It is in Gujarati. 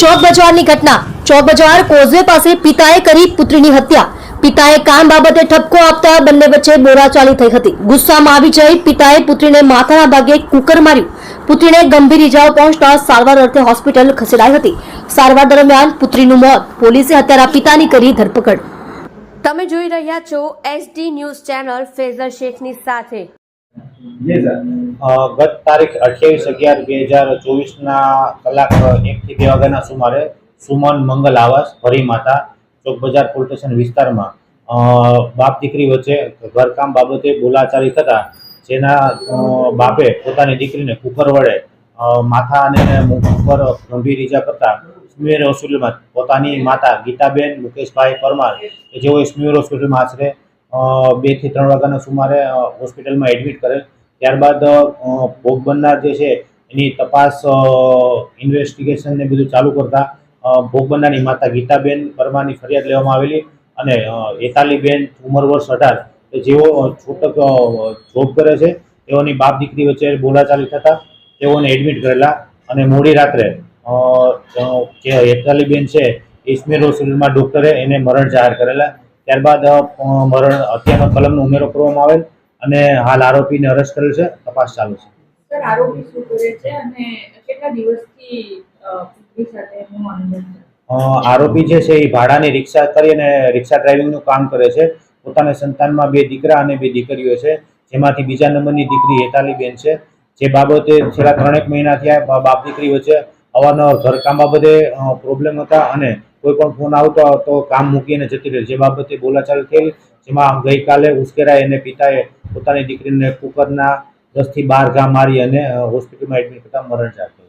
ચોક બજારની ઘટના. ચોક બજાર કોઝવે પાસે પિતાએ કરી પુત્રીની હત્યા. પિતાએ કામ બાબતે ઠપકો આપતા બંને વચ્ચે બોરાચાલી થઈ હતી. ગુસ્સામાં આવી જઈ પિતાએ પુત્રીને માથાના ભાગે કુકર માર્યું. પુત્રીને ગંભીર ઇજાઓ પહોંચતા સારવાર અર્થે હોસ્પિટલ ખસેડાઈ હતી. સારવાર દરમિયાન પુત્રીનું મોત. પોલીસે હત્યારા પિતાની કરી ધરપકડ. તમે જોઈ રહ્યા છો એસડી ન્યૂઝ ચેનલ ફેઝર શેખની સાથે. ગત તારીખ અઠ્યાવીસ અગિયાર બે હજાર ચોવીસના કલાક એકથી બે વાગ્યાના સુમારે સુમન મંગલ આવાસ ભરી માતા ચોક બજાર પોલીસ વિસ્તારમાં. બાપ દીકરી વચ્ચે ઘરકામ બાબતે બોલાચાલી થતા જેના બાપે પોતાની દીકરીને કુકર વડે માથા અને મુખ ઉપર ગંભીર ઈજા કરતા સ્મીર હોસ્પિટલમાં પોતાની માતા ગીતાબેન મુકેશભાઈ પરમાર કે જેઓ સ્મીર હોસ્પિટલમાં આશરે બેથી ત્રણ વાગ્યાના સુમારે હોસ્પિટલમાં એડમિટ કરેલ. ત્યારબાદ ભોગ બનનાર જે છે, એની તપાસ ઇન્વેસ્ટિગેશન ને બધું ચાલુ કરતા ભોગ બનનારની માતા ગીતાબેન પરમાની ફરિયાદ લેવામાં આવેલી અને એતાલીબેન ઉંમર વર્ષ અઢાર. જેઓ છૂટક જોબ કરે છે, તેઓની બાપ દીકરી વચ્ચે બોલાચાલી થતા, તેઓને એડમિટ કરેલા અને મોડી રાત્રે જે એતાલીબેન છે, ઇસ્મેર હોસ્પિટલમાં ડૉક્ટરે એને મરણ જાહેર કરેલા. ત્યારબાદ મરણ હત્યાનો કલમનો ઉમેરો કરવામાં આવેલ અને હાલ આરોપીને અરેસ્ટ કરેલ છે. તપાસ ચાલુ છે. સર આરોપી શું કરે છે અને કેટલા દિવસથી છે? જે છે એ ભાડાની રિક્ષા કરી અને રિક્ષા ડ્રાઇવિંગનું કામ કરે છે. પોતાના સંતાનમાં બે દીકરા અને બે દીકરીઓ છે. જેમાંથી બીજા નંબરની દીકરી હેતાલીબેન છે. જે બાબતે છેલ્લા ત્રણેક મહિના થયા બા- બાપ દીકરી વચ્ચે અવારનવાર ઘરકામ બાબતે પ્રોબ્લેમ હતા અને કોઈ પણ ફોન આવતો તો કામ મૂકીને જતી રહે. જે બાબતે બોલાચાલી થયેલી, જેમાં ગઈકાલે ઉશ્કેરાય અને પિતાએ પોતાની દીકરીને કુકરના દસથી બાર ઘા મારી અને હોસ્પિટલમાં એડમિટ કરતા મરણ કરેલ